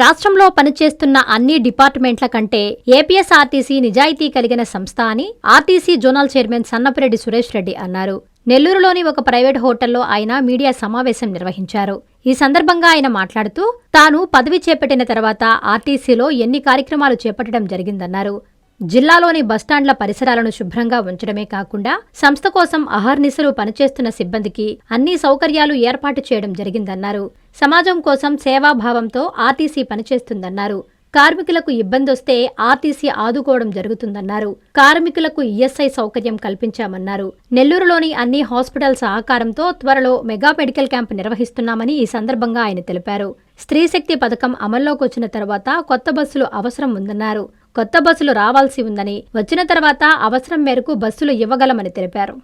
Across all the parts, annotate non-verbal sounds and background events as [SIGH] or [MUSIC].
రాష్ట్రంలో పనిచేస్తున్న అన్ని డిపార్ట్మెంట్ల కంటే ఏపీఎస్ఆర్టీసీ నిజాయితీ కలిగిన సంస్థ అని RTC zonal chairman Sannapireddy Suresh Reddy అన్నారు. నెల్లూరులోని ఒక ప్రైవేట్ హోటల్లో ఆయన మీడియా సమావేశం నిర్వహించారు. ఈ సందర్భంగా ఆయన మాట్లాడుతూ తాను పదవి చేపట్టిన తర్వాత ఆర్టీసీలో ఎన్ని కార్యక్రమాలు చేపట్టడం జరిగిందన్నారు. జిల్లాలోని బస్టాండ్ల పరిసరాలను శుభ్రంగా ఉంచడమే కాకుండా సంస్థ కోసం అహర్నిశలు పనిచేస్తున్న సిబ్బందికి అన్ని సౌకర్యాలు ఏర్పాటు చేయడం జరిగిందన్నారు. సమాజం కోసం సేవాభావంతో ఆర్టీసీ పనిచేస్తుందన్నారు. కార్మికులకు ఇబ్బందొస్తే ఆర్టీసీ ఆదుకోవడం జరుగుతుందన్నారు. కార్మికులకు ఈఎస్ఐ సౌకర్యం కల్పించామన్నారు. నెల్లూరులోని అన్ని హాస్పిటల్ సహకారంతో త్వరలో మెగా మెడికల్ క్యాంప్ నిర్వహిస్తున్నామని ఈ సందర్భంగా ఆయన తెలిపారు. స్త్రీశక్తి పథకం అమల్లోకి వచ్చిన తర్వాత కొత్త బస్సులు అవసరం ఉందన్నారు. కొత్త బస్సులు రావాల్సి ఉందని వచ్చిన తర్వాత అవసరం మేరకు బస్సులు ఇవ్వగలమని తెలిపారు.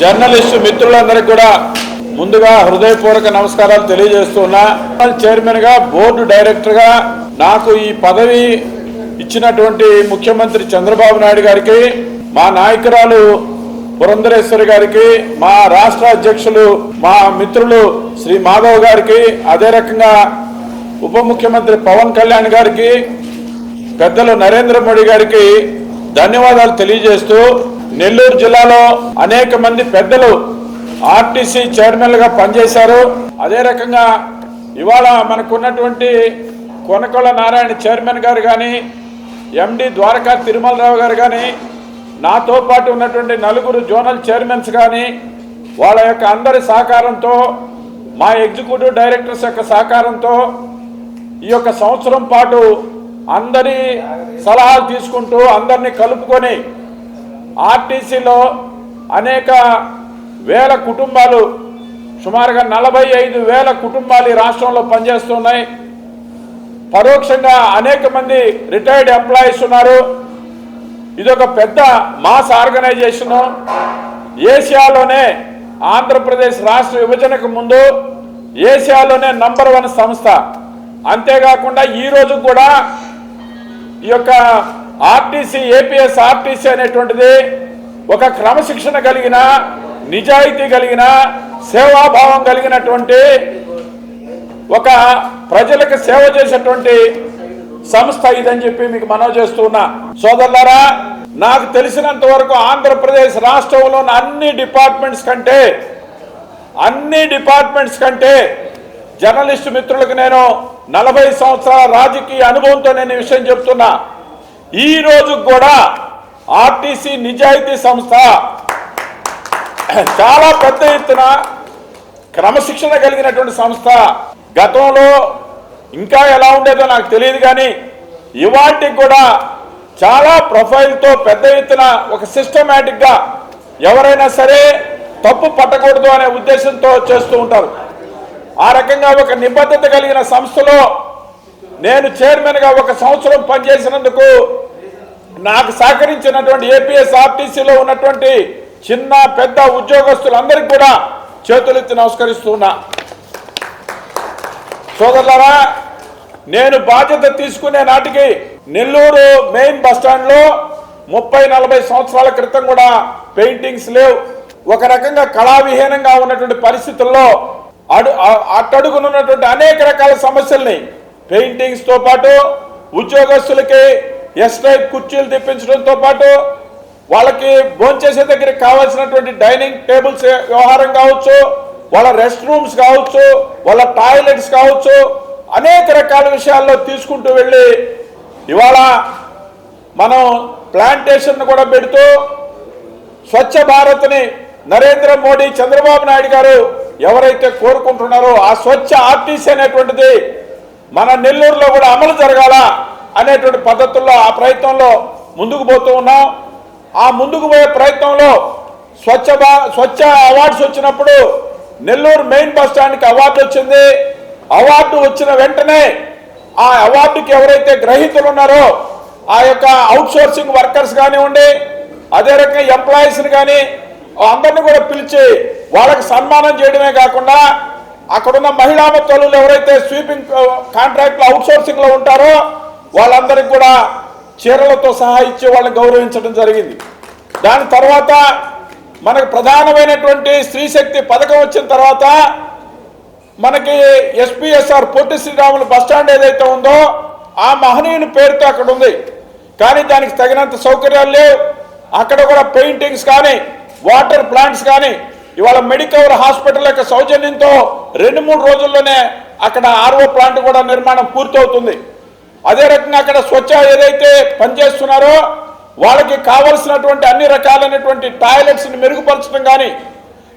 జర్నలిస్టు మిత్రులందరికీ కూడా ముందుగా హృదయపూర్వక నమస్కారాలు తెలియజేస్తున్నా. చైర్మన్గా బోర్డు డైరెక్టర్గా నాకు ఈ పదవి ఇచ్చినటువంటి ముఖ్యమంత్రి చంద్రబాబు నాయుడు గారికి మా నాయకురాలు పురంధరేశ్వరి గారికి మా రాష్ట్ర అధ్యక్షులు మా మిత్రులు శ్రీ మాధవ్ గారికి అదే రకంగా ఉప ముఖ్యమంత్రి పవన్ కళ్యాణ్ గారికి పెద్దలు నరేంద్ర మోడీ గారికి ధన్యవాదాలు తెలియజేస్తూ నెల్లూరు జిల్లాలో అనేక మంది పెద్దలు ఆర్టీసీ చైర్మన్లుగా పనిచేశారు. అదే రకంగా ఇవాళ మనకున్నటువంటి కొనకొల్ల నారాయణ చైర్మన్ గారు కానీ ఎండి ద్వారకా తిరుమలరావు గారు కానీ నాతో పాటు ఉన్నటువంటి నలుగురు జోనల్ చైర్మన్స్ కానీ వాళ్ళ యొక్క అందరి సహకారంతో మా ఎగ్జిక్యూటివ్ డైరెక్టర్స్ యొక్క సహకారంతో ఈ యొక్క సంవత్సరం పాటు అందరి సలహాలు తీసుకుంటూ అందరినీ కలుపుకొని ఆర్టీసీలో అనేక వేల కుటుంబాలు సుమారుగా నలభై ఐదు వేల కుటుంబాలు ఈ రాష్ట్రంలో పనిచేస్తున్నాయి. పరోక్షంగా అనేక మంది రిటైర్డ్ ఎంప్లాయీస్ ఉన్నారు. ఇదొక పెద్ద మాస్ ఆర్గనైజేషను ఏషియాలోనే ఆంధ్రప్రదేశ్ రాష్ట్ర విభజనకు ముందు ఏషియాలోనే నంబర్ వన్ సంస్థ. అంతేకాకుండా ఈరోజు కూడా ఈ యొక్క ఆర్టీసీ ఏపీఎస్ ఆర్టీసీ అనేటువంటిది ఒక క్రమశిక్షణ కలిగిన నిజాయితీ కలిగిన సేవాభావం కలిగినటువంటి ఒక ప్రజలకు సేవ చేసేటువంటి సంస్థ ఇదని చెప్పి మీకు మనవి చేస్తున్నా సోదరులారా నాకు తెలిసినంత వరకు ఆంధ్రప్రదేశ్ రాష్ట్రంలో అన్ని డిపార్ట్మెంట్స్ కంటే అన్ని డిపార్ట్మెంట్స్ కంటే జర్నలిస్ట్ మిత్రులకు నేను నలభై సంవత్సరాల రాజకీయ అనుభవంతో నేను ఈ విషయం చెప్తున్నా. ఈ రోజు కూడా ఆర్టీసీ నిజాయితీ సంస్థ చాలా పెద్ద ఎత్తున క్రమశిక్షణ కలిగినటువంటి సంస్థ. గతంలో ఇంకా ఎలా ఉండేదో నాకు తెలియదు కానీ ఇవాటికి కూడా చాలా ప్రొఫైల్తో పెద్ద ఎత్తున ఒక సిస్టమేటిక్గా ఎవరైనా సరే తప్పు పట్టకూడదు అనే ఉద్దేశంతో చేస్తూ ఉంటారు. ఆ రకంగా ఒక నిబద్ధత కలిగిన సంస్థలో నేను చైర్మన్గా ఒక సంవత్సరం పనిచేసినందుకు నాకు సహకరించినటువంటి ఏపీఎస్ ఆర్టీసీలో ఉన్నటువంటి చిన్న పెద్ద ఉద్యోగస్తులందరికీ కూడా చేతులెత్తి నమస్కరిస్తున్నా. సోదరులారా నేను బాధ్యత తీసుకునే నాటికి నెల్లూరు మెయిన్ బస్ స్టాండ్లో ముప్పై నలభై సంవత్సరాల క్రితం కూడా పెయింటింగ్స్ లేవు. ఒక రకంగా కళావిహీనంగా ఉన్నటువంటి పరిస్థితుల్లో అడు అట్టడుగునున్నటువంటి అనేక రకాల సమస్యల్ని పెయింటింగ్స్తో పాటు ఉద్యోగస్తులకి ఎస్ టైప్ కుర్చీలు తెప్పించడంతో పాటు వాళ్ళకి భోంచేసే దగ్గర కావాల్సినటువంటి డైనింగ్ టేబుల్స్ వ్యవహారం కావచ్చు వాళ్ళ రెస్ట్ రూమ్స్ కావచ్చు వాళ్ళ టాయిలెట్స్ కావచ్చు అనేక రకాల విషయాల్లో తీసుకుంటూ వెళ్ళి ఇవాళ మనం ప్లాంటేషన్ కూడా పెడుతూ స్వచ్ఛ భారత్ని నరేంద్ర మోడీ చంద్రబాబు నాయుడు గారు ఎవరైతే కోరుకుంటున్నారో ఆ స్వచ్ఛ ఆర్టీసీ అనేటువంటిది మన నెల్లూరులో కూడా అమలు జరగాల అనేటువంటి పద్ధతుల్లో ఆ ప్రయత్నంలో ముందుకు పోతూ ఉన్నాం. ఆ ముందుకు పోయే ప్రయత్నంలో స్వచ్ఛ భా స్వచ్ఛ అవార్డ్స్ వచ్చినప్పుడు నెల్లూరు మెయిన్ బస్ స్టాండ్కి అవార్డు వచ్చింది. అవార్డు వచ్చిన వెంటనే ఆ అవార్డుకి ఎవరైతే గ్రహీతలు ఉన్నారో ఆ యొక్క అవుట్సోర్సింగ్ వర్కర్స్ కానివ్వండి అదే రకంగా ఎంప్లాయీస్ని కానీ అందరిని కూడా పిలిచి వాళ్ళకి సన్మానం చేయడమే కాకుండా అక్కడున్న మహిళా తల్లులు ఎవరైతే స్వీపింగ్ కాంట్రాక్ట్లో అవుట్సోర్సింగ్లో ఉంటారో వాళ్ళందరికీ కూడా చీరలతో సహా ఇచ్చే వాళ్ళని గౌరవించడం జరిగింది. దాని తర్వాత మనకు ప్రధానమైనటువంటి స్త్రీ శక్తి పథకం వచ్చిన తర్వాత మనకి SPSR Potti Sriramulu bus stand ఏదైతే ఉందో ఆ మహనీయుని పేరుతో అక్కడ ఉంది. కానీ దానికి తగినంత సౌకర్యాలు లేవు. అక్కడ కూడా పెయింటింగ్స్ కానీ వాటర్ ప్లాంట్స్ కానీ ఇవాళ మెడికవర్ హాస్పిటల్ యొక్క సౌజన్యంతో రెండు మూడు రోజుల్లోనే అక్కడ ఆర్ఓ ప్లాంట్ కూడా నిర్మాణం పూర్తవుతుంది. అదే రకంగా అక్కడ స్వచ్ఛ ఏదైతే పనిచేస్తున్నారో వాళ్ళకి కావలసినటువంటి అన్ని రకాలైనటువంటి టాయిలెట్స్ని మెరుగుపరచడం కానీ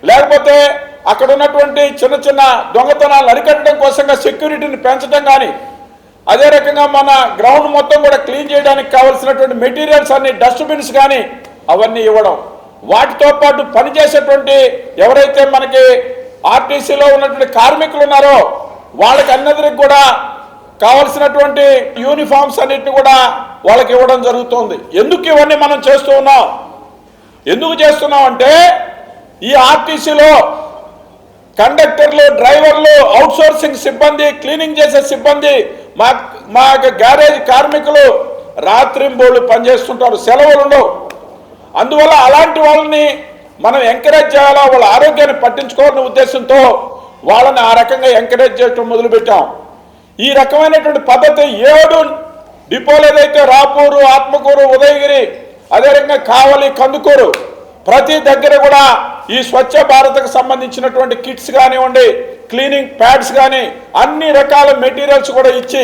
లేకపోతే అక్కడ ఉన్నటువంటి చిన్న చిన్న దొంగతనాలు అరికట్టడం కోసంగా సెక్యూరిటీని పెంచడం కానీ అదే రకంగా మన గ్రౌండ్ మొత్తం కూడా క్లీన్ చేయడానికి కావలసినటువంటి మెటీరియల్స్ అన్ని డస్ట్బిన్స్ కానీ అవన్నీ ఇవ్వడం. వాటితో పాటు పనిచేసేటువంటి ఎవరైతే మనకి ఆర్టీసీలో ఉన్నటువంటి కార్మికులు ఉన్నారో వాళ్ళకి అన్నదరికి కూడా కావలసినటువంటి యూనిఫామ్స్ అన్నిటిని కూడా వాళ్ళకి ఇవ్వడం జరుగుతుంది. ఎందుకు ఇవన్నీ మనం చేస్తూ ఉన్నాం? ఎందుకు చేస్తున్నాం అంటే ఈ ఆర్టీసీలో కండక్టర్లు డ్రైవర్లు అవుట్సోర్సింగ్ సిబ్బంది క్లీనింగ్ చేసే సిబ్బంది మా మా యొక్క గ్యారేజ్ కార్మికులు రాత్రింబోళ్ళు పనిచేస్తుంటారు సెలవులు ఉండవు. అందువల్ల అలాంటి వాళ్ళని మనం ఎంకరేజ్ చేయాలా? వాళ్ళ ఆరోగ్యాన్ని పట్టించుకోవాలనే ఉద్దేశంతో వాళ్ళని ఆ రకంగా ఎంకరేజ్ చేయడం మొదలుపెట్టాం. ఈ రకమైనటువంటి పద్ధతి ఏడు డిపోలు ఏదైతే రాపూరు ఆత్మకూరు ఉదయగిరి అదేవిధంగా కావలి కందుకూరు ప్రతి దగ్గర కూడా ఈ స్వచ్ఛ భారత్కు సంబంధించినటువంటి కిట్స్ కానివ్వండి క్లీనింగ్ ప్యాడ్స్ కానీ అన్ని రకాల మెటీరియల్స్ కూడా ఇచ్చి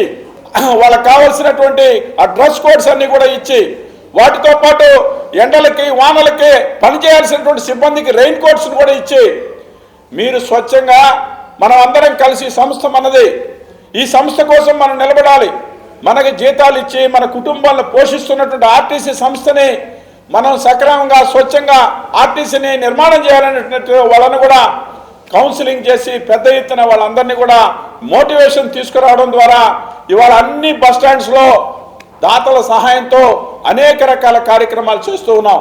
[CLEARS THROAT] వాళ్ళకి కావాల్సినటువంటి ఆ డ్రెస్ కోడ్స్ అన్ని కూడా ఇచ్చి వాటితో పాటు ఎండలకి వానలకి పనిచేయాల్సినటువంటి సిబ్బందికి రెయిన్ కోట్స్ను కూడా ఇచ్చి మీరు స్వచ్ఛంగా మనం అందరం కలిసి సంస్థ మనది ఈ సంస్థ కోసం మనం నిలబడాలి. మనకి జీతాలు ఇచ్చి మన కుటుంబాలను పోషిస్తున్నటువంటి ఆర్టీసీ సంస్థని మనం సక్రమంగా స్వచ్ఛంగా ఆర్టీసీని నిర్మాణం చేయాలనేటువంటి వాళ్ళను కూడా కౌన్సిలింగ్ చేసి పెద్ద ఎత్తున వాళ్ళందరినీ కూడా మోటివేషన్ తీసుకురావడం ద్వారా ఇవాళ అన్ని బస్ స్టాండ్స్లో దాతల సహాయంతో అనేక రకాల కార్యక్రమాలు చేస్తూ ఉన్నాం.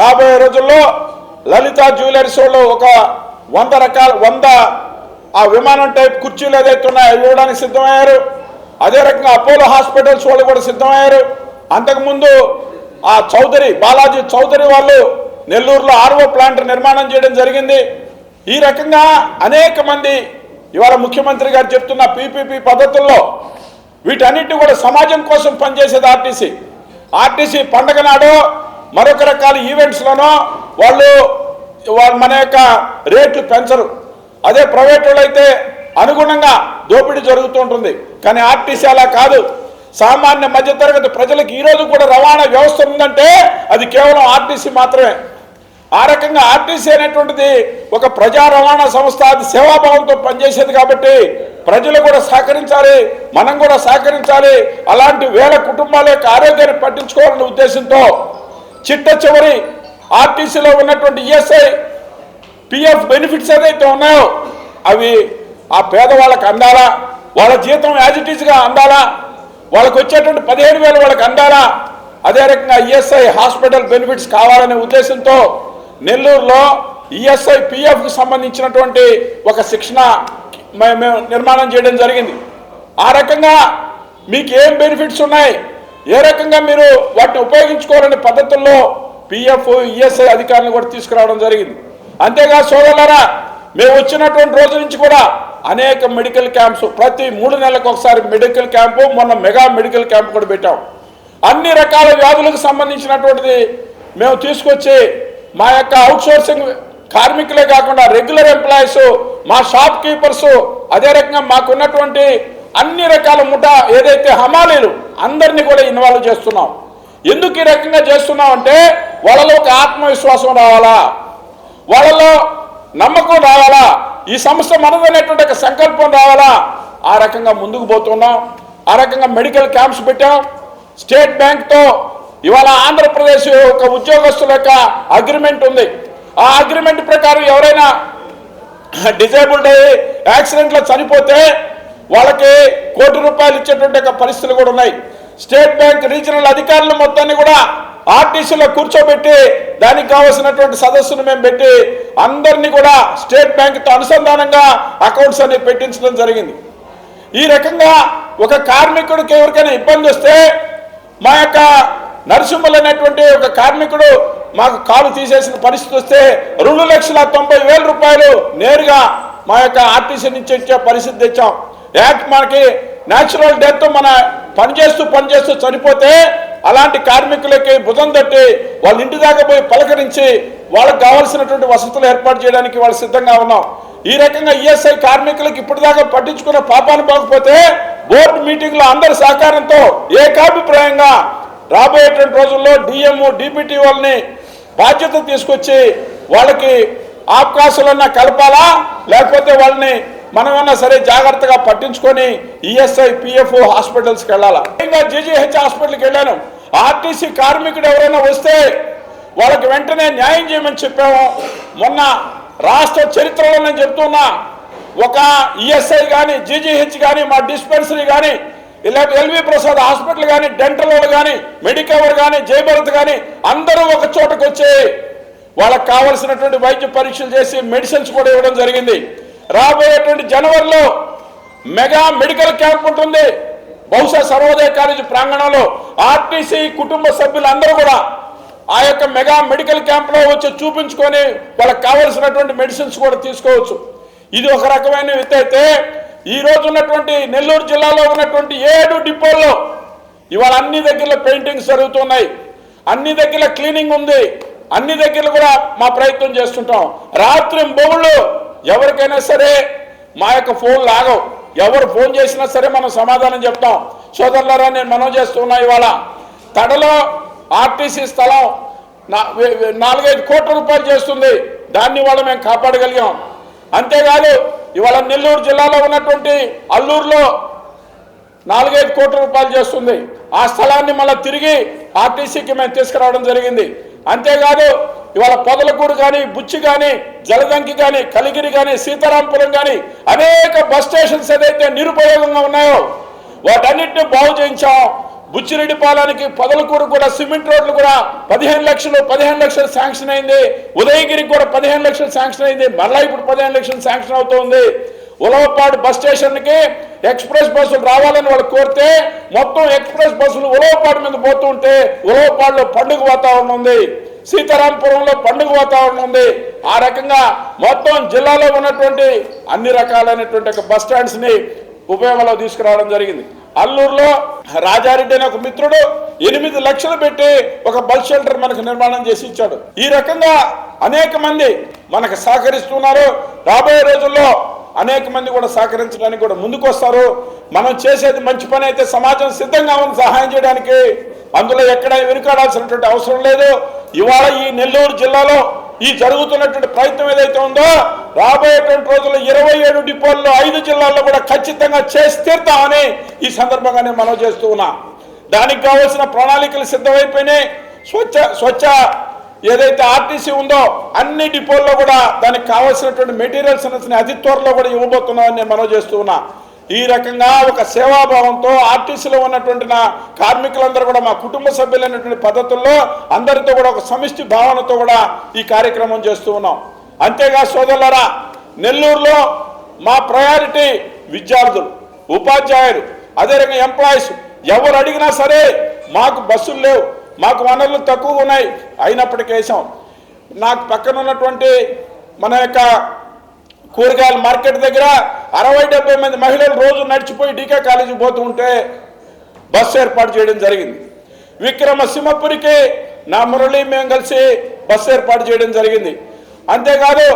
రాబోయే రోజుల్లో లలిత జ్యువెలర్స్ వాళ్ళు ఒక వంద రకాల వంద ఆ విమానం టైప్ కుర్చీలు ఏదైతే ఉన్నాయో అవి ఇవ్వడానికి సిద్ధమయ్యారు. అదే రకంగా అపోలో హాస్పిటల్స్ వాళ్ళు కూడా సిద్ధమయ్యారు. అంతకుముందు ఆ చౌదరి బాలాజీ చౌదరి వాళ్ళు నెల్లూరులో ఆర్ఓ ప్లాంట్ నిర్మాణం చేయడం జరిగింది. ఈ రకంగా అనేక మంది ఇవాళ ముఖ్యమంత్రి గారు చెప్తున్న పీపీపీ పద్ధతుల్లో వీటన్నిటి కూడా సమాజం కోసం పనిచేసేది ఆర్టీసీ. ఆర్టీసీ పండగ నాడు మరొక రకాల ఈవెంట్స్లోనో వాళ్ళు వాళ్ళు మన యొక్క రేట్లు పెంచరు. అదే ప్రైవేట్ అయితే అనుగుణంగా దోపిడీ జరుగుతూ ఉంటుంది. కానీ ఆర్టీసీ అలా కాదు. సామాన్య మధ్యతరగతి ప్రజలకు ఈరోజు కూడా రవాణా వ్యవస్థ ఉందంటే అది కేవలం ఆర్టీసీ మాత్రమే. ఆ రకంగా ఆర్టీసీ అనేటువంటిది ఒక ప్రజా రవాణా సంస్థ అది సేవాభావంతో పనిచేసేది కాబట్టి ప్రజలు కూడా సహకరించాలి మనం కూడా సహకరించాలి. అలాంటి వేల కుటుంబాల యొక్క ఆరోగ్యాన్ని పట్టించుకోవాలనే ఉద్దేశంతో చిట్ట చివరి ఆర్టీసీలో ఉన్నటువంటి ఈఎస్ఐ పిఎఫ్ బెనిఫిట్స్ ఏదైతే ఉన్నాయో అవి ఆ పేదవాళ్ళకి అందాలా? వాళ్ళ జీతం యాజ్ ఇట్ ఈస్గా అందాలా? వాళ్ళకి వచ్చేటువంటి పదిహేడు వేలు వాళ్ళకి అందాలా? అదే రకంగా ఈఎస్ఐ హాస్పిటల్ బెనిఫిట్స్ కావాలనే ఉద్దేశంతో నెల్లూరులో ఈఎస్ఐ పిఎఫ్కి సంబంధించినటువంటి ఒక శిక్షణ మే- మేము నిర్మాణం చేయడం జరిగింది. ఆ రకంగా మీకు ఏం బెనిఫిట్స్ ఉన్నాయి? ఏ రకంగా మీరు వాటిని ఉపయోగించుకోవాలనే పద్ధతుల్లో పిఎఫ్ ఈఎస్ఐ అధికారులను కూడా తీసుకురావడం జరిగింది. అంతేగా సోదరులరా మేము వచ్చినటువంటి రోజు నుంచి కూడా అనేక మెడికల్ క్యాంప్స్ ప్రతి మూడు నెలలకు ఒకసారి మెడికల్ క్యాంపు మొన్న మెగా మెడికల్ క్యాంప్ కూడా పెట్టాం. అన్ని రకాల వ్యాధులకు సంబంధించినటువంటిది మేము తీసుకొచ్చి మా యొక్క అవుట్సోర్సింగ్ కార్మికులే కాకుండా రెగ్యులర్ ఎంప్లాయీస్ మా షాప్ కీపర్స్ అదే రకంగా మాకున్నటువంటి అన్ని రకాల ముఠా ఏదైతే హమాలీలు అందరినీ కూడా ఇన్వాల్వ్ చేస్తున్నాం. ఎందుకు ఈ రకంగా చేస్తున్నాం అంటే వాళ్ళలో ఒక ఆత్మవిశ్వాసం రావాలా? వాళ్ళలో నమ్మకం రావాలా? ఈ సంస్థ మనదనేటువంటి ఒక సంకల్పం రావాలా? ఆ రకంగా ముందుకు పోతున్నాం. ఆ రకంగా మెడికల్ క్యాంప్స్ పెట్టాం. స్టేట్ బ్యాంక్తో ఇవాళ ఆంధ్రప్రదేశ్ ఒక ఉద్యోగస్తుల యొక్క అగ్రిమెంట్ ఉంది. ఆ అగ్రిమెంట్ ప్రకారం ఎవరైనా డిజేబుల్డ్ అయ్యి యాక్సిడెంట్లో చనిపోతే వాళ్ళకి కోటి రూపాయలు ఇచ్చేటువంటి ఒక పరిస్థితులు కూడా ఉన్నాయి. స్టేట్ బ్యాంక్ రీజనల్ అధికారులు మొత్తాన్ని కూడా ఆర్టీసీలో కూర్చోబెట్టి దానికి కావాల్సినటువంటి సదస్సును మేము పెట్టి అందరినీ కూడా స్టేట్ బ్యాంక్తో అనుసంధానంగా అకౌంట్స్ అనేవి పెట్టించడం జరిగింది. ఈ రకంగా ఒక కార్మికుడికి ఎవరికైనా ఇబ్బంది వస్తే మా యొక్క నరసింహులు అనేటువంటి ఒక కార్మికుడు మాకు కాలు తీసేసిన పరిస్థితి వస్తే రెండు లక్షల తొంభై వేల రూపాయలు నేరుగా మా యొక్క ఆర్టీసీ నుంచి ఇచ్చే పరిస్థితి తెచ్చాం. యాక్ట్ మనకి న్యాచురల్ డెత్ మన పనిచేస్తూ పనిచేస్తూ చనిపోతే అలాంటి కార్మికులకి భుజం తట్టి వాళ్ళ ఇంటి దాకా పోయి పలకరించి వాళ్ళకి కావాల్సినటువంటి వసతులు ఏర్పాటు చేయడానికి వాళ్ళు సిద్ధంగా ఉన్నాం. ఈ రకంగా ఈఎస్ఐ కార్మికులకు ఇప్పటిదాకా పట్టించుకున్న పాపాన్ని పోకపోతే బోర్డు మీటింగ్లో అందరి సహకారంతో ఏకాభిప్రాయంగా రాబోయేటువంటి రోజుల్లో డిఎంఓ డిపిటి వాళ్ళని బాధ్యత తీసుకొచ్చి వాళ్ళకి అవకాశాలన్నా కలపాలా? లేకపోతే వాళ్ళని మనమన్నా సరే జాగ్రత్తగా పట్టించుకొని ఈఎస్ఐ పిఎఫ్ హాస్పిటల్స్కి వెళ్ళాలా? ఇంకా జీజీహెచ్ హాస్పిటల్కి వెళ్ళాను. ఆర్టీసీ కార్మికుడు ఎవరైనా వస్తే వాళ్ళకి వెంటనే న్యాయం చేయమని చెప్పాము. మొన్న రాష్ట్ర చరిత్రలో నేను చెప్తున్నా ఒక ఈఎస్ఐ కానీ జీజీహెచ్ కానీ మా డిస్పెన్సరీ కానీ ఇలాంటి ఎల్వి ప్రసాద్ హాస్పిటల్ కానీ డెంటల్ వాళ్ళు కానీ మెడికవర్ కానీ జయభరత్ కానీ అందరూ ఒక చోటకు వచ్చి వాళ్ళకి కావలసినటువంటి వైద్య పరీక్షలు చేసి మెడిసిన్స్ కూడా ఇవ్వడం జరిగింది. రాబోయేటువంటి జనవరిలో మెగా మెడికల్ క్యాంప్ ఉంటుంది. బహుశా సర్వోదయ కాలేజీ ప్రాంగణంలో ఆర్టీసీ కుటుంబ సభ్యులందరూ కూడా ఆ యొక్క మెగా మెడికల్ క్యాంప్లో వచ్చి చూపించుకొని వాళ్ళకి కావలసినటువంటి మెడిసిన్స్ కూడా తీసుకోవచ్చు. ఇది ఒక రకమైన విత్ అయితే ఈ రోజు ఉన్నటువంటి నెల్లూరు జిల్లాలో ఉన్నటువంటి ఏడు డిపోల్లో ఇవాళ అన్ని దగ్గరలో పెయింటింగ్స్ జరుగుతున్నాయి. అన్ని దగ్గర క్లీనింగ్ ఉంది. అన్ని దగ్గర కూడా మా ప్రయత్నం చేస్తుంటాం. రాత్రి బొగుళ్ళు ఎవరికైనా సరే మా యొక్క ఫోన్ లాగవు ఎవరు ఫోన్ చేసినా సరే మనం సమాధానం చెప్తాం. సోదరులరా నేను మనం చేస్తున్నా ఇవాళ. తడలో ఆర్టీసీ స్థలం నా- నాలుగైదు కోట్ల రూపాయలు చేస్తుంది. దాన్ని ఇవాళ మేము కాపాడగలిగాం. అంతేకాదు ఇవాళ నెల్లూరు జిల్లాలో ఉన్నటువంటి అల్లూరులో నాలుగైదు కోట్ల రూపాయలు చేస్తుంది. ఆ స్థలాన్ని మళ్ళీ తిరిగి ఆర్టీసీకి మేము తీసుకురావడం జరిగింది. అంతేకాదు ఇవాళ పొదలకూరు కానీ బుచ్చి కానీ జలదంకి కానీ కలిగిరి కానీ సీతారాంపురం కానీ అనేక బస్ స్టేషన్స్ ఏదైతే నిరుపయోగంగా ఉన్నాయో వాటన్నిటిని బాగు చేయించాం. బుచ్చిరెడ్డిపాలెనికి పొదలకూరు కూడా సిమెంట్ రోడ్లు కూడా పదిహేను లక్షలు పదిహేను లక్షలు శాంక్షన్ అయింది. ఉదయగిరికి కూడా పదిహేను లక్షలు శాంక్షన్ అయింది. మరలా ఇప్పుడు పదిహేను లక్షలు శాంక్షన్ అవుతోంది ఉలవపాడు బస్ స్టేషన్కి ఎక్స్ప్రెస్ బస్సులు రావాలని వాళ్ళు కోరితే మొత్తం ఎక్స్ప్రెస్ బస్సులు ఉలవపాడు మీద పోతుంటే ఉలవపాడులో పండుగ వాతావరణం ఉంది. సీతారాంపురంలో పండుగ వాతావరణం ఉంది. ఆ రకంగా మొత్తం జిల్లాలో ఉన్నటువంటి అన్ని రకాలైనటువంటి ఒక బస్ స్టాండ్స్ని ఉపయోగంలో తీసుకురావడం జరిగింది. అల్లూరులో రాజారెడ్డి అనే ఒక మిత్రుడు ఎనిమిది లక్షలు పెట్టి ఒక బస్ షెల్టర్ మనకు నిర్మాణం చేసి ఇచ్చాడు. ఈ రకంగా అనేక మంది మనకు సహకరిస్తున్నారు. రాబోయే రోజుల్లో అనేక మంది కూడా సహకరించడానికి కూడా ముందుకు వస్తారు మనం చేసేది మంచి పని అయితే సమాజం సిద్ధంగా ఉంది సహాయం చేయడానికి. అందులో ఎక్కడ వెనుకాడాల్సినటువంటి అవసరం లేదు. ఇవాళ ఈ నెల్లూరు జిల్లాలో ఈ జరుగుతున్నటువంటి ప్రయత్నం ఏదైతే ఉందో రాబోయేటువంటి రోజుల్లో ఇరవై ఏడు డిపోల్లో ఐదు జిల్లాల్లో కూడా ఖచ్చితంగా చేసి తీరుతామని ఈ సందర్భంగానే మనం చేస్తూ ఉన్నాం. దానికి కావాల్సిన ప్రణాళికలు సిద్ధమైపోయినాయి. స్వచ్ఛ స్వచ్ఛ ఏదైతే ఆర్టీసీ ఉందో అన్ని డిపోల్లో కూడా దానికి కావాల్సినటువంటి మెటీరియల్స్ అనేది అతి త్వరలో కూడా ఇవ్వబోతున్నామని నేను మనం చేస్తూ ఉన్నా. ఈ రకంగా ఒక సేవాభావంతో ఆర్టీసీలో ఉన్నటువంటి నా కార్మికులందరూ కూడా మా కుటుంబ సభ్యులైనటువంటి పద్ధతుల్లో అందరితో కూడా ఒక సమిష్టి భావనతో కూడా ఈ కార్యక్రమం చేస్తూ ఉన్నాం. అంతేగా సోదరులరా నెల్లూరులో మా ప్రయారిటీ విద్యార్థులు ఉపాధ్యాయులు అదే ఎంప్లాయీస్ ఎవరు అడిగినా సరే మాకు బస్సులు లేవు. మాకు వనరులు తక్కువ ఉన్నాయి. అయినప్పటికీ వేసాం నాకు పక్కన ఉన్నటువంటి మన యొక్క కూరగాయల మార్కెట్ దగ్గర అరవై డెబ్బై మంది మహిళలు రోజు నడిచిపోయి డీకే కాలేజీకి పోతూ ఉంటే బస్సు ఏర్పాటు చేయడం జరిగింది. విక్రమసింహపురికి నా మురళి మేము కలిసి బస్సు ఏర్పాటు చేయడం జరిగింది. అంతేకాదు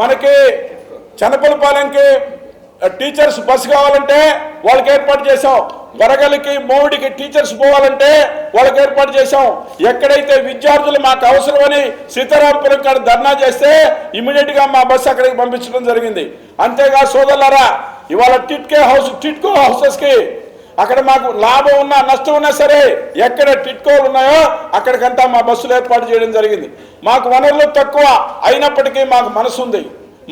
మనకి చనపలపాలెంకి టీచర్స్ బస్సు కావాలంటే వాళ్ళకి ఏర్పాటు చేసాం వరగలికి మోవిడికి టీచర్స్ పోవాలంటే వాళ్ళకి ఏర్పాటు చేశాం. ఎక్కడైతే విద్యార్థులు మాకు అవసరమని సీతారాంపురం కాడ ధర్నా చేస్తే ఇమీడియట్గా మా బస్సు అక్కడికి పంపించడం జరిగింది. అంతేగా సోదరులారా ఇవాళ టిట్కే హౌస్ టిట్కో హౌసెస్కి అక్కడ మాకు లాభం ఉన్నా నష్టం ఉన్నా సరే ఎక్కడ టిట్కోలు ఉన్నాయో అక్కడికంతా మా బస్సులు ఏర్పాటు చేయడం జరిగింది. మాకు వనరులు తక్కువ అయినప్పటికీ మాకు మనసు ఉంది.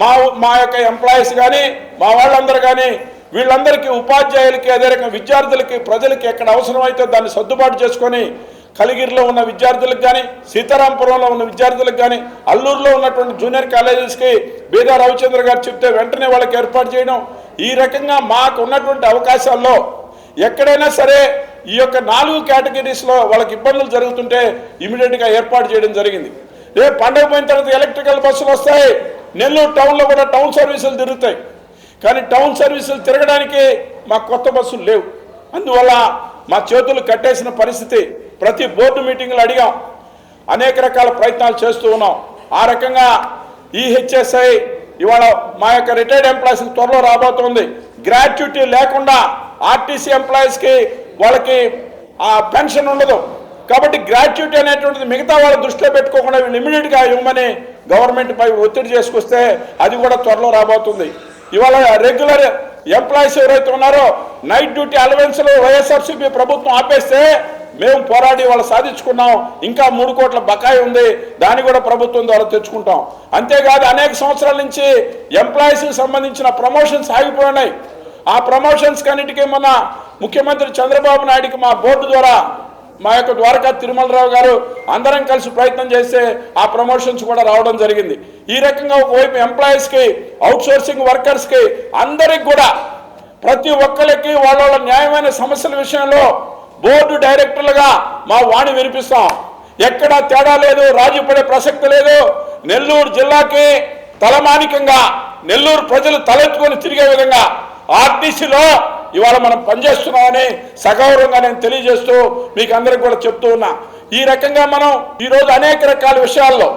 మా మా యొక్క ఎంప్లాయీస్ కానీ మా వాళ్ళందరూ కానీ వీళ్ళందరికీ ఉపాధ్యాయులకి అదే రకంగా విద్యార్థులకి ప్రజలకి ఎక్కడ అవసరమైతే దాన్ని సర్దుబాటు చేసుకొని కలిగిరిలో ఉన్న విద్యార్థులకు కానీ సీతారాంపురంలో ఉన్న విద్యార్థులకు కానీ అల్లూరులో ఉన్నటువంటి జూనియర్ కాలేజెస్కి బీదా రవిచంద్ర గారు చెప్తే వెంటనే వాళ్ళకి ఏర్పాటు చేయడం. ఈ రకంగా మాకు ఉన్నటువంటి అవకాశాల్లో ఎక్కడైనా సరే ఈ యొక్క నాలుగు కేటగిరీస్లో వాళ్ళకి ఇబ్బందులు జరుగుతుంటే ఇమీడియట్గా ఏర్పాటు చేయడం జరిగింది. రేపు పండగ పోయిన తర్వాత ఎలక్ట్రికల్ బస్సులు వస్తాయి. నెల్లూరు టౌన్లో కూడా టౌన్ సర్వీసులు తిరుగుతాయి. కానీ టౌన్ సర్వీసులు తిరగడానికి మా కొత్త బస్సులు లేవు. అందువల్ల మా చేతులు కట్టేసిన పరిస్థితి ప్రతి బోర్డు మీటింగ్లు అడిగాం. అనేక రకాల ప్రయత్నాలు చేస్తూ ఉన్నాం. ఆ రకంగా ఈ హెచ్ఎస్ఐ ఇవాళ మా యొక్క రిటైర్డ్ ఎంప్లాయీస్ త్వరలో రాబోతుంది. గ్రాట్యుటీ లేకుండా ఆర్టీసీ ఎంప్లాయీస్కి వాళ్ళకి ఆ పెన్షన్ ఉండదు. కాబట్టి గ్రాట్యుటీ అనేటువంటిది మిగతా వాళ్ళ దృష్టిలో పెట్టుకోకుండా వీళ్ళు ఇమీడియట్గా ఇవ్వమని గవర్నమెంట్ పై ఒత్తిడి చేసుకొస్తే అది కూడా త్వరలో రాబోతుంది. ఇవాళ రెగ్యులర్ ఎంప్లాయీస్ ఎవరైతే ఉన్నారో నైట్ డ్యూటీ అలవెన్స్లు వైఎస్ఆర్సీపీ ప్రభుత్వం ఆపేస్తే మేము పోరాడి వాళ్ళు సాధించుకున్నాం. ఇంకా మూడు కోట్ల బకాయి ఉంది. దాన్ని కూడా ప్రభుత్వం ద్వారా తెచ్చుకుంటాం. అంతేకాదు అనేక సంవత్సరాల నుంచి ఎంప్లాయీస్కి సంబంధించిన ప్రమోషన్స్ ఆగిపోయినాయి. ఆ ప్రమోషన్స్ కన్నిటికీ మన ముఖ్యమంత్రి చంద్రబాబు నాయుడికి మా బోర్డు ద్వారా మా యొక్క ద్వారకా తిరుమలరావు గారు అందరం కలిసి ప్రయత్నం చేస్తే ఆ ప్రమోషన్స్ కూడా రావడం జరిగింది. ఈ రకంగా ఒకవైపు ఎంప్లాయీస్కి అవుట్సోర్సింగ్ వర్కర్స్కి అందరికి కూడా ప్రతి ఒక్కరికి వాళ్ళ వాళ్ళ న్యాయమైన సమస్యల విషయంలో బోర్డు డైరెక్టర్లుగా మా వాణి వినిపిస్తాం. ఎక్కడా తేడా లేదు రాజీ పడే ప్రసక్తి లేదు. నెల్లూరు జిల్లాకి తలమానికంగా నెల్లూరు ప్రజలు తలెత్తుకొని తిరిగే విధంగా ఆర్టీసీలో ఇవాళ మనం పనిచేస్తున్నామని సగౌరవంగా నేను తెలియజేస్తూ మీకు అందరికి కూడా చెప్తూ ఉన్నా. ఈ రకంగా మనం ఈరోజు అనేక రకాల విషయాల్లో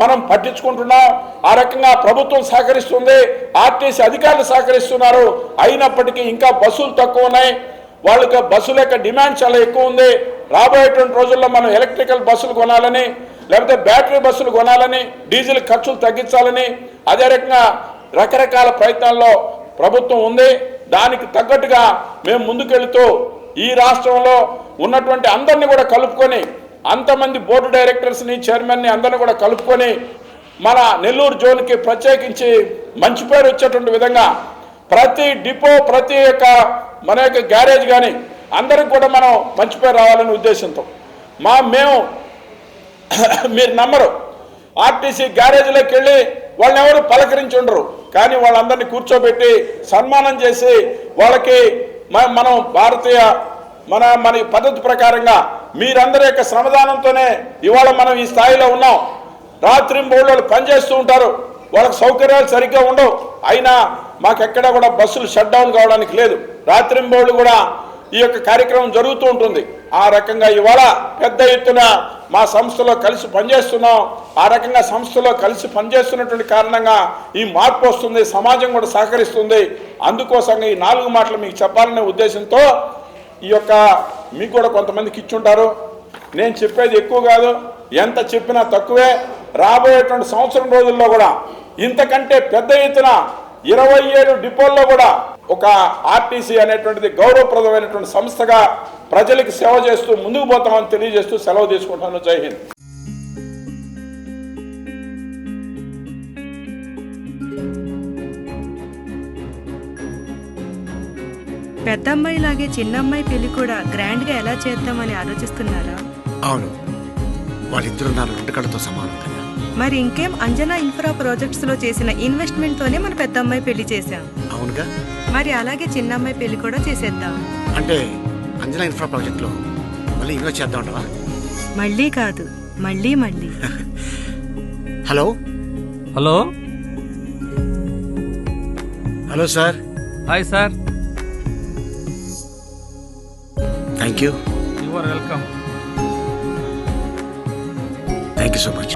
మనం పట్టించుకుంటున్నాం. ఆ రకంగా ప్రభుత్వం సహకరిస్తుంది ఆర్టీసీ అధికారులు సహకరిస్తున్నారు. అయినప్పటికీ ఇంకా బస్సులు తక్కువ ఉన్నాయి. వాళ్ళకి బస్సుల యొక్క డిమాండ్ చాలా ఎక్కువ ఉంది. రాబోయేటువంటి రోజుల్లో మనం ఎలక్ట్రికల్ బస్సులు కొనాలని లేకపోతే బ్యాటరీ బస్సులు కొనాలని డీజిల్ ఖర్చులు తగ్గించాలని అదే రకంగా రకరకాల ప్రయత్నాల్లో ప్రభుత్వం ఉంది. దానికి తగ్గట్టుగా మేము ముందుకెళ్తూ ఈ రాష్ట్రంలో ఉన్నటువంటి అందరినీ కూడా కలుపుకొని అంతమంది బోర్డు డైరెక్టర్స్ని చైర్మన్ని అందరిని కూడా కలుపుకొని మన నెల్లూరు జోన్కి ప్రత్యేకించి మంచి పేరు వచ్చేటువంటి విధంగా ప్రతి డిపో ప్రతి యొక్క మన యొక్క గ్యారేజ్ కానీ అందరికి కూడా మనం మంచి పేరు రావాలనే ఉద్దేశంతో. మా మేము మీరు నమ్మరు. ఆర్టీసీ గ్యారేజ్లోకి వెళ్ళి వాళ్ళని ఎవరు పలకరించి ఉండరు కానీ వాళ్ళందరినీ కూర్చోబెట్టి సన్మానం చేసి వాళ్ళకి మనం భారతీయ మన మన పద్ధతి ప్రకారంగా మీరందరి యొక్క శ్రమదానంతోనే ఇవాళ మనం ఈ స్థాయిలో ఉన్నాం. రాత్రి వాళ్ళు పనిచేస్తూ ఉంటారు. వాళ్ళకి సౌకర్యాలు సరిగ్గా ఉండవు. అయినా మాకెక్కడా కూడా బస్సులు షట్ డౌన్ కావడానికి లేదు. రాత్రింబోళ్ళు కూడా ఈ యొక్క కార్యక్రమం జరుగుతూ ఉంటుంది. ఆ రకంగా ఇవాళ పెద్ద ఎత్తున మా సంస్థలో కలిసి పనిచేస్తున్నాం. ఆ రకంగా సంస్థలో కలిసి పనిచేస్తున్నటువంటి కారణంగా ఈ మార్పు వస్తుంది సమాజం కూడా సహకరిస్తుంది. అందుకోసంగా ఈ నాలుగు మాటలు మీకు చెప్పాలనే ఉద్దేశంతో ఈ యొక్క మీకు కూడా కొంతమందికి ఇచ్చుంటారు. నేను చెప్పేది ఎక్కువ కాదు ఎంత చెప్పినా తక్కువే. రాబోయేటువంటి సంవత్సరం రోజుల్లో కూడా ఇంతకంటే పెద్ద ఎత్తున ఇరవై ఏడు డిపోల్లో కూడా ఒక ఆర్టీసీ అనేటువంటిది గౌరవప్రదమైనటువంటి సంస్థగా ప్రజలకు సేవ చేస్తూ ముందుకు పోతామని తెలియజేస్తూ సెలవు తీసుకుంటాను జై హింద్. చిన్నమ్మాయి పెళ్ళి కూడా గ్రాండ్గా ఎలా చేద్దామని ఆలోచిస్తున్నారా? అవును. వాళ్ళిద్దరూ నా రెండు కళ్ళతో సమానం కదా. మరి ఇంకేం అంజనా ఇన్ఫ్రా ప్రాజెక్ట్స్లో చేసిన ఇన్వెస్ట్మెంట్ తోనే మన పెద్దమ్మాయి పెళ్ళి చేశాం. అవునుగా. మరి అలాగే చిన్నమ్మాయి పెళ్ళి కూడా చేసేద్దాం. అంటే అంజనా ఇన్ఫ్రా ప్రాజెక్ట్లో మళ్ళీ ఇన్వెస్ట్ చేద్దాం అంటావా? మళ్ళీ కాదు మళ్ళీ మళ్ళీ. [LAUGHS] Hello? Hello? Hello sir. Hi sir. Thank you you are welcome thank you so much